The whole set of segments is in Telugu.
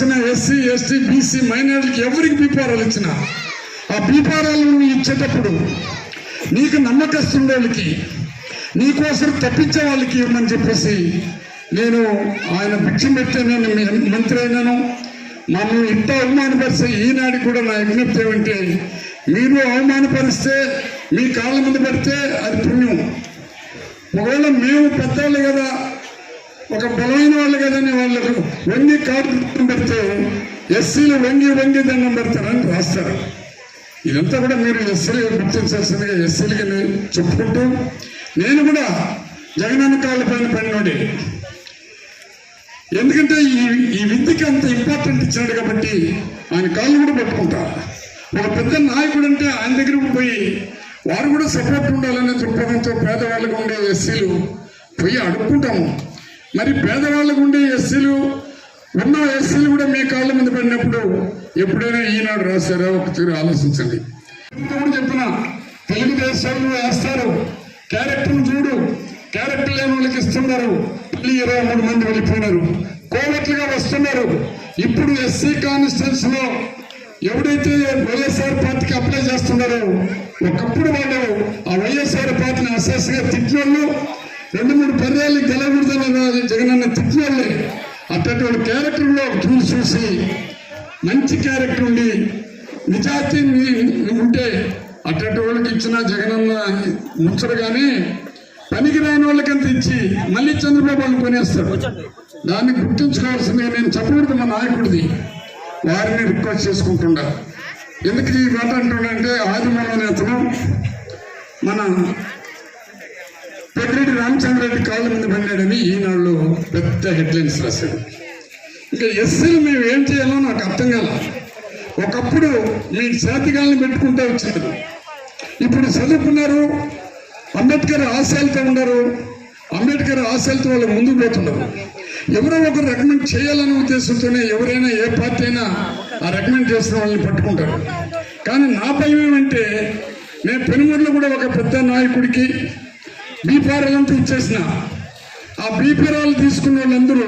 ఇచ్చిన ఎస్సీ ఎస్టీ బీసీ మైనారిటీకి ఎవరికి బీపారాలు ఇచ్చిన ఆ బీపారాలు ఇచ్చేటప్పుడు నీకు నమ్మకస్తుండే వాళ్ళకి నీకోసం తప్పించే వాళ్ళకి ఇవ్వమని చెప్పేసి నేను ఆయన భిక్షం పెడితే నేను మీ- మంత్రి అయినాను. మమ్మల్ని ఇంత అవమానపరిస్తే ఈనాడు కూడా నా విజ్ఞప్తి ఏమంటే మీరు అవమానపరిస్తే మీ కాళ్ళ ముందు పెడితే అది పుణ్యం. ఒకవేళ మేము పెద్దవాళ్ళు కదా ఒక బలమైన వాళ్ళు కదని వాళ్ళకు వంగి కాటు పెడితే ఎస్సీలు వంగి వంగి దండం పెడతారని రాస్తారు. ఇదంతా కూడా మీరు ఎస్సీలుగా గుర్తించాల్సిందిగా ఎస్సీలుగా నేను చెప్పుకుంటూ నేను కూడా జగనన్న కాళ్ళ పైన పడినోడి. ఎందుకంటే ఈ ఈ విద్యకి అంత ఇంపార్టెంట్ ఇచ్చినాడు కాబట్టి ఆయన కాళ్ళు కూడా పెట్టుకుంటా. ఒక పెద్ద నాయకుడు అంటే ఆయన దగ్గరకు పోయి వారు కూడా సపోర్ట్ ఉండాలనే దృక్పథంతో పేదవాళ్ళకు ఉండే ఎస్సీలు పోయి అడుక్కుంటాము. మరి పేదవాళ్ళకు ఉండే ఎస్సీలు ఉన్న ఎస్సీలు కూడా మీ కాళ్ళ మీద పడినప్పుడు ఎప్పుడైనా ఈనాడు రాశారా? ఒక తీరు ఆలోచించండి. ఇంత కూడా చెప్పిన తెలుగుదేశంలో వేస్తారు. క్యారెక్టర్ చూడు. క్యారెక్టర్ లేని వాళ్ళకి ఇస్తున్నారు. మళ్ళీ ఇరవై మూడు మంది వెళ్ళిపోయినారు. కోవట్లుగా వస్తున్నారు. ఇప్పుడు ఎస్సీ కాన్స్టిట్యూన్స్లో ఎవడైతే వైఎస్ఆర్ పార్టీకి అప్లై చేస్తున్నారో ఒకప్పుడు వాళ్ళు ఆ వైఎస్ఆర్ పార్టీని అసెస్గా తిట్టినోళ్ళు రెండు మూడు పర్యాలు గెలవకూడదని అటువంటి క్యారెక్టర్లో చూసి చూసి మంచి క్యారెక్టర్ ఉండి నిజాయితీ ఉంటే అట్టటి వాళ్ళకి ఇచ్చిన జగనన్న ముంచరు కానీ పనికి రాని వాళ్ళకంత ఇచ్చి మళ్ళీ చంద్రబాబు వాళ్ళు కొనేస్తాడు. దాన్ని గుర్తుంచుకోవాల్సిందిగా నేను చెప్పకూడదు మా నాయకుడిది. వారిని రిక్వెస్ట్ చేసుకుంటుండా. ఎందుకు ఈ మాట అంటున్నాడంటే ఆదిమూల నేతను మన పెద్దిరెడ్డి రామచంద్రరెడ్డి కాళ్ళ మీద పడినాడని ఈనాడులో పెద్ద హెడ్లైన్స్ రాశాడు. ఇంకా ఎస్సీలు మేము ఏం చేయాలో నాకు అర్థం కాల. ఒకప్పుడు మీ చేతిగాలను పెట్టుకుంటే వచ్చారు ఇప్పుడు చదువుకున్నారు అంబేద్కర్ ఆశయాలతో ఉన్నారు అంబేద్కర్ ఆశయాలతో వాళ్ళు ముందుకు పోతున్నారు. ఎవరో ఒకరు రికమెండ్ చేయాలనే ఉద్దేశంతోనే ఎవరైనా ఏ పార్టీ అయినా ఆ రికమెండ్ చేసిన వాళ్ళని పట్టుకుంటారు. కానీ నా భయం ఏమంటే నేను పెనుమూరులో కూడా ఒక పెద్ద నాయకుడికి బీఫారాలంతా ఇచ్చేసిన ఆ బీపీరాలు తీసుకున్న వాళ్ళందరూ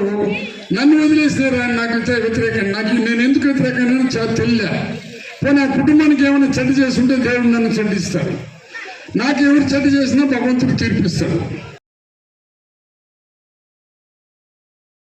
నన్ను వదిలేసినారు ఆయన నాకు వ్యతిరేకంగా. వ్యతిరేకం నాకు నేను ఎందుకు వ్యతిరేకం చాలా తెలియలే. పోనీ ఆ కుటుంబానికి ఏమైనా చెడ్డ చేస్తుంటే దేవుడు నన్ను చెడ్డిస్తాడు. నాకు ఎవరు చెడ్డ చేసినా భగవంతుడు తీర్పిస్తాడు.